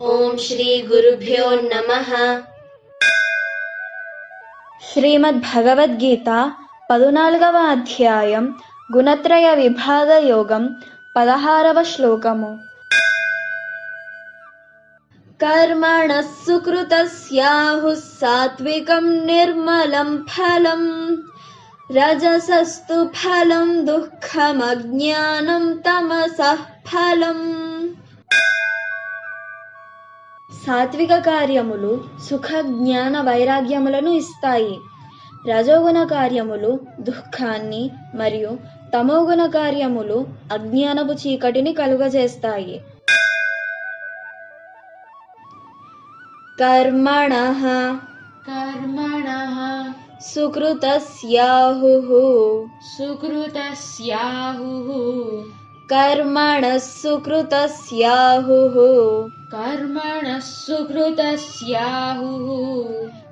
ఓం శ్రీ గురుభ్యో నమః శ్రీమద్ భగవద్గీత పదునాలుగవ అధ్యాయం గుణత్రయ విభాగ యోగం పదహారవ శ్లోకము కర్మణ సుకృతస్యాహు సాత్వికం నిర్మలం ఫలం రజసస్తు ఫలం దుఃఖమజ్ఞానం తమసః ఫలం సాత్విక కార్యములు సుఖ జ్ఞాన వైరాగ్యములను ఇస్తాయి. రజోగుణ కార్యములు దుఃఖాన్ని మరియు తమోగుణ కార్యములు అజ్ఞానపు చీకటిని కలుగజేస్తాయి. కర్మణ కర్మణః సుకృతస్యాహు సుకృతస్యాహుః कर्मणः सुकृतस्याहुः कर्मणः सुकृतस्याहुः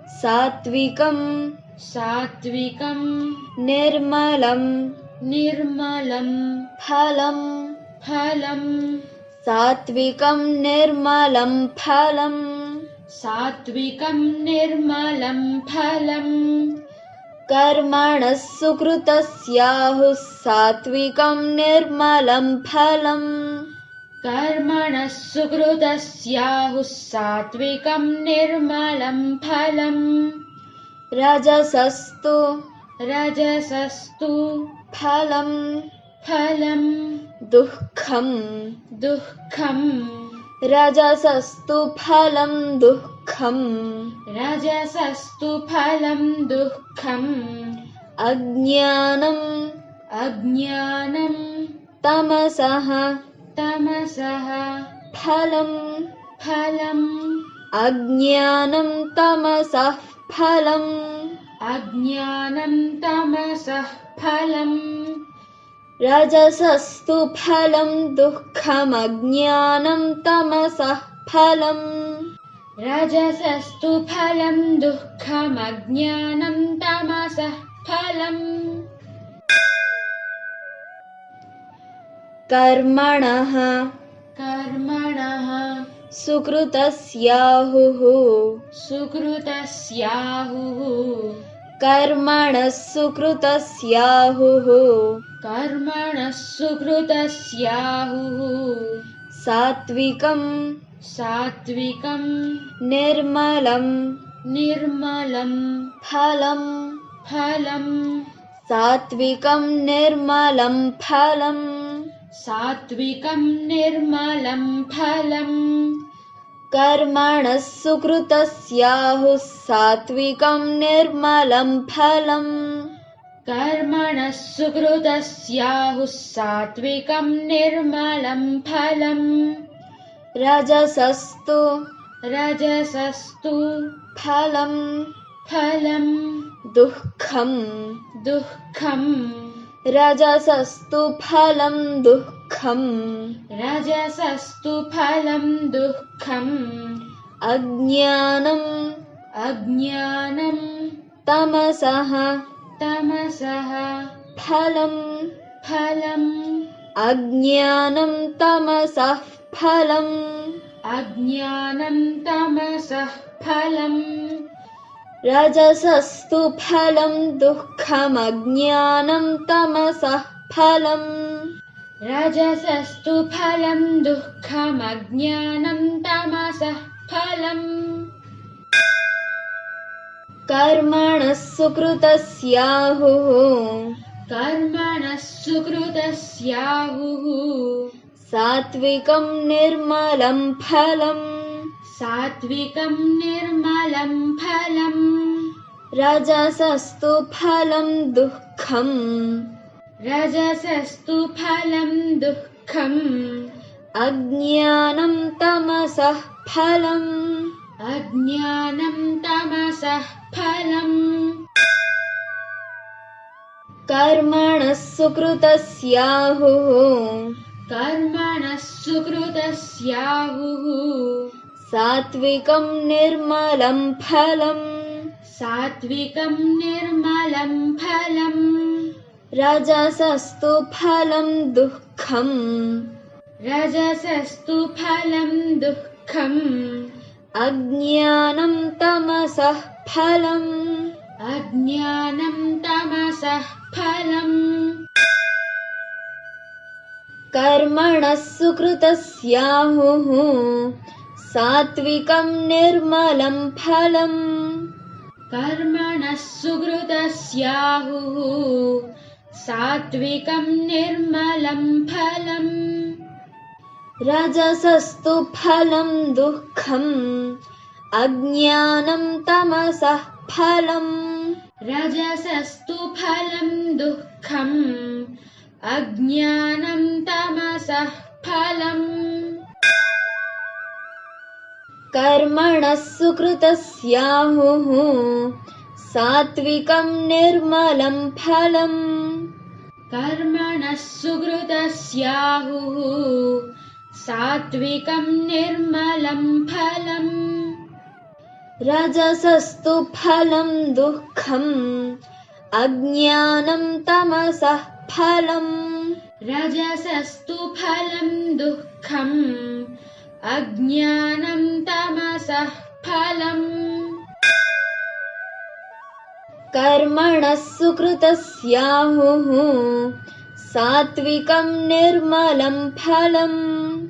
सात्विकम् सात्विकम्। निर्मलम् निर्मलम्। फलम् फलम्। सात्विकम् निर्मलम् फलम् सात्विकम् निर्मलम् फलम्। कर्मणः सुकृतस्याहुः सात्विकं निर्मलं फलम्। कर्मणः सुकृतस्याहुः सात्विकं निर्मलं फलम्। रजसस्तु। रजसस्तु। फलं फलं दुःखं दुःखम्। रजसस्तु फलं दुःख रजसस्तु फलम् दुःखम्। अज्ञानम्। अज्ञानम्। तमसः। तमसः। फलम्। फलम्। अज्ञानम् तमसः फलम्। अज्ञानम् तमसः फलम्। रजसस्तु फलं दुःखम् तमसः फलम्। रजसस्तु फलं दुःखमज्ञानं तमसः फलम्। कर्मणः। कर्मणः। सुकृतस्याहुः। सुकृतस्याहुः। कर्मणः सुकृतस्याहुः कर्मणः सुकृतस्याहुः सात्विकम्। सात्विकम् निर्मलम् निर्मलम् फलम् फलम् सात्विकम् निर्मलम् फलम् सात्विकम् निर्मलम् फलम् कर्मणः सुकृतस्याहुः सात्विकम् निर्मलम् फलम् कर्मणः सुकृतस्याहुः सात्विकम् निर्मलम् फलम् रजसस्तु। रजसस्तु। फलं फलं दुःखम्। दुःखम्। रजसस्तु फलं दुःखम्। रजसस्तु फलं दुःखम्। अज्ञानम्। अज्ञानम्। तमसः। तमसः। फलं फलम्। अज्ञानम् तमसः। फलम्। अज्ञानं तमसः फलम्। रजसस्तु फलं दुःखमज्ञानं तमसः फलम्। रजसस्तु फलं दुःखमज्ञानं तमसः फलम्। कर्मणः सुकृतस्याहुः कर्मणः सुकृतस्याहुः सात्विकं निर्मलं फलम्। सात्विकं निर्मलं फलम्। रजसस्तु फलं दुःखम्। रजसस्तु फलं दुःखम्। अज्ञानं तमसः फलम्। अज्ञानं तमसः फलम्। कर्मणः सुकृतस्याहुः। कर्मणः सुकृतस्याहुः सात्विकं निर्मलं फलम्। सात्विकं निर्मलं फलम्। रजसस्तु फलं दुःखम्। रजसस्तु फलं दुःखम्। अज्ञानं तमसः फलम्। अज्ञानं तमसः फलम्। कर्मणः सुकृतस्याहुः सात्विकं निर्मलं फलम्। कर्मणः सुकृतस्याहुः सात्विकं निर्मलं फलम्। रजसस्तु फलं दुःखम् अज्ञानं तमसः फलम्। रजसस्तु फलं दुःखम् अज्ञानं तमसः फलम्। कर्मणः सुकृतस्याहुः सात्विकं निर्मलं फलम्। कर्मणः सुकृतस्याहुः सात्विकं निर्मलं फलम्। रजसस्तु फलं दुःखम् अज्ञानं तमसः फलम्। रजसस्तु फलं दुःखम्। अज्ञानं तमसः फलम्। कर्मणः सुकृतस्याहुः। सात्विकं निर्मलं फलम्।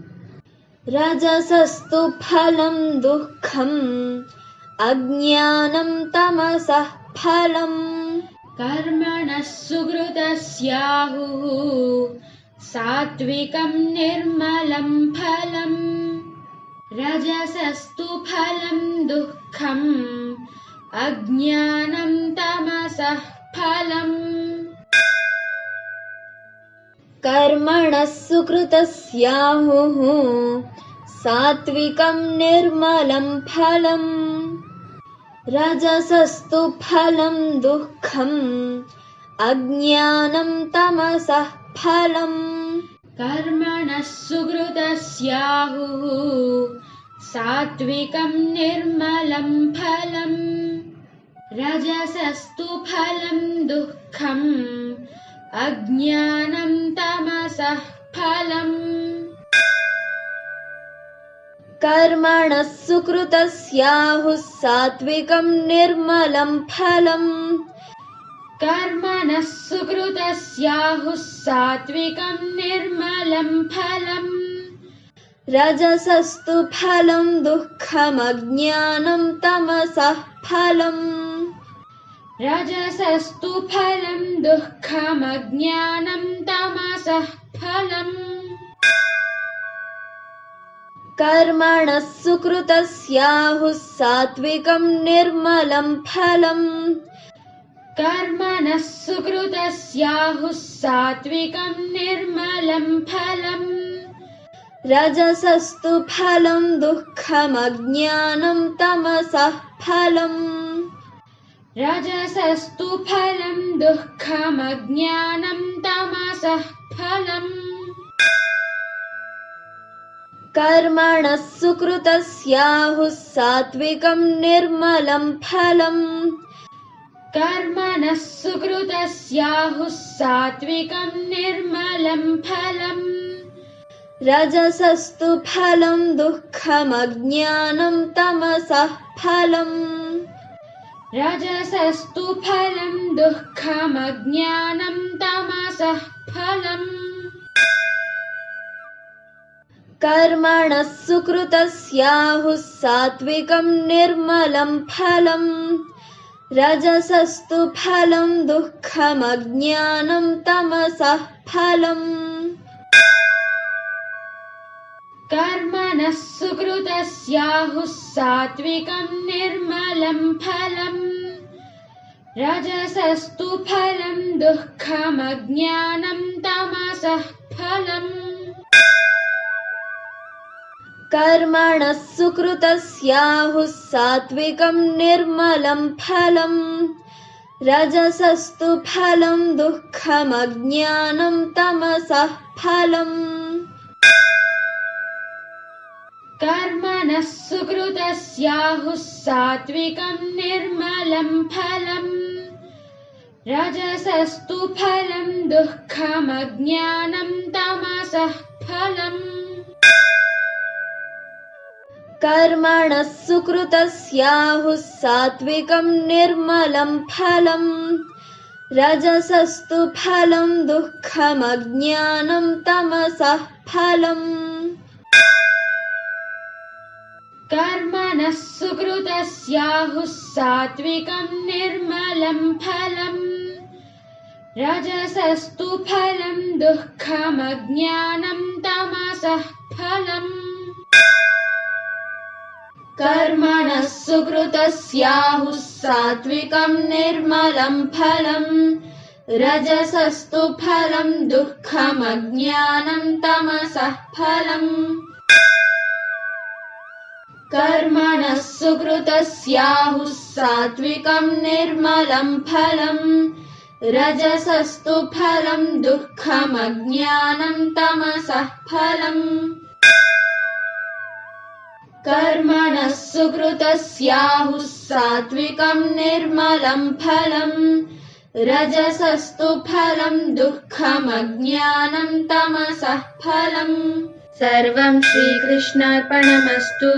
रजसस्तु फलं दुःखम्। अज्ञानं तमसः फलम् कर्मणः सुकृतस्याहुः सात्विकं निर्मलं फलम् रजसस्तु फलं दुःखम् अज्ञानं तमसः फलम्। कर्मणः सुकृतस्याहुः सात्विकं निर्मलं फलम् रजसस्तु फलं दुःखम् अज्ञानं तमसः फलम्। कर्मणः सुकृतस्याहुः सात्विकं निर्मलं फलम्। रजसस्तु फलं दुःखम् अज्ञानं तमसः फलम्। कर्मणः सुकृतस्याहुः सात्विकं निर्मलं फलम् कर्मणः सुकृतस्याहुः सात्विकं निर्मलं फलम्। रजसस्तु फलं दुःखमज्ञानं तमसः फलम्। रजसस्तु फलं दुःखमज्ञानं तमसः फलम्। कर्मणः सुकृतस्याहुः सात्विकं निर्मलं फलम् कर्मणः सुकृतस्याहुः सात्विकं निर्मलं फलम्। रजसस्तु फलं दुःखमज्ञानं तमसः फलम्। रजसस्तु फलं दुःखमज्ञानं तमसः फलम्। कर्मणः सुकृतस्याहुः सात्विकं निर्मलं फलम् कर्मणः सुकृतस्याहुः सात्विकं निर्मलं फलम्। रजसस्तु फलं दुःखमज्ञानं तमसः फलम्। रजसस्तु फलं दुःखमज्ञानं तमसः फलम्। कर्मणः सुकृतस्याहुः सात्विकं निर्मलं फलम् रजसस्तु फलं दुःखमज्ञानं तमसः फलम्। कर्मणः सुकृतस्याहुः सात्विकं निर्मलं फलम्। रजसस्तु फलं दुःखमज्ञानं तमसः फलम् कर्मणः सुकृतस्याहुः सात्विकं निर्मलं फलम्। रजसस्तु फलं दुःखमज्ञानं तमसः फलम्। कर्मणः सुकृतस्याहुः सात्विकं निर्मलं फलम्। रजसस्तु फलं दुःखमज्ञानं तमसः फलम् कर्मणः सुकृतस्याहुः सात्विकं निर्मलं फलम्। रजसस्तु फलं दुःखमज्ञानं तमसः फलम्। कर्मणः सुकृतस्याहुः सात्विकम् निर्मलम् फलम्। रजसस्तु फलम् दुःखमज्ञानम् तमसः फलम् कर्मणः सुकृतस्याहुः सात्विकम् निर्मलम् फलम् रजसस्तु फलम् दुःखमज्ञानम् तमसः फलम् कर्मणः सुकृतस्याहुः सात्विकम् निर्मलम् फलम् रजसस्तु फलम् दुःखमज्ञानम् तमसः फलम् कर्मणः सुकृतस्याहुः सात्विकम् निर्मलम् फलम् रजसस्तु फलम् दुःखमज्ञानम् तमसः फलम् सर्वं श्रीकृष्णार्पणमस्तु